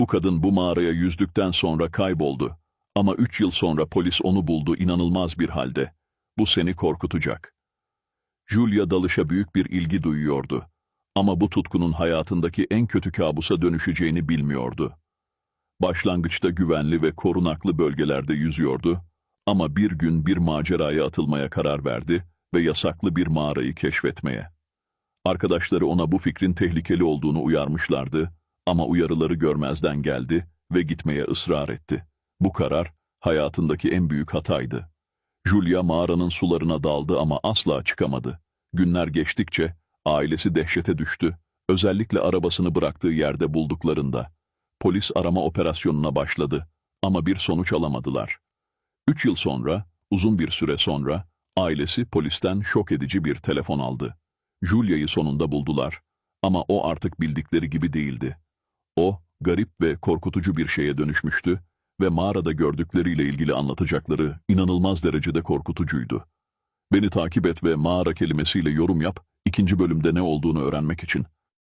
Bu kadın bu mağaraya yüzdükten sonra kayboldu. Ama üç yıl sonra polis onu buldu inanılmaz bir halde. Bu seni korkutacak. Julia dalışa büyük bir ilgi duyuyordu. Ama bu tutkunun hayatındaki en kötü kabusa dönüşeceğini bilmiyordu. Başlangıçta güvenli ve korunaklı bölgelerde yüzüyordu ama bir gün bir maceraya atılmaya karar verdi ve yasaklı bir mağarayı keşfetmeye. Arkadaşları ona bu fikrin tehlikeli olduğunu uyarmışlardı ama uyarıları görmezden geldi ve gitmeye ısrar etti. Bu karar hayatındaki en büyük hataydı. Julia mağaranın sularına daldı ama asla çıkamadı. Günler geçtikçe ailesi dehşete düştü. Özellikle arabasını bıraktığı yerde bulduklarında. Polis arama operasyonuna başladı ama bir sonuç alamadılar. Üç yıl sonra, uzun bir süre sonra, ailesi polisten şok edici bir telefon aldı. Julia'yı sonunda buldular ama o artık bildikleri gibi değildi. O, garip ve korkutucu bir şeye dönüşmüştü ve mağarada gördükleriyle ilgili anlatacakları inanılmaz derecede korkutucuydu. Beni takip et ve mağara kelimesiyle yorum yap, ikinci bölümde ne olduğunu öğrenmek için.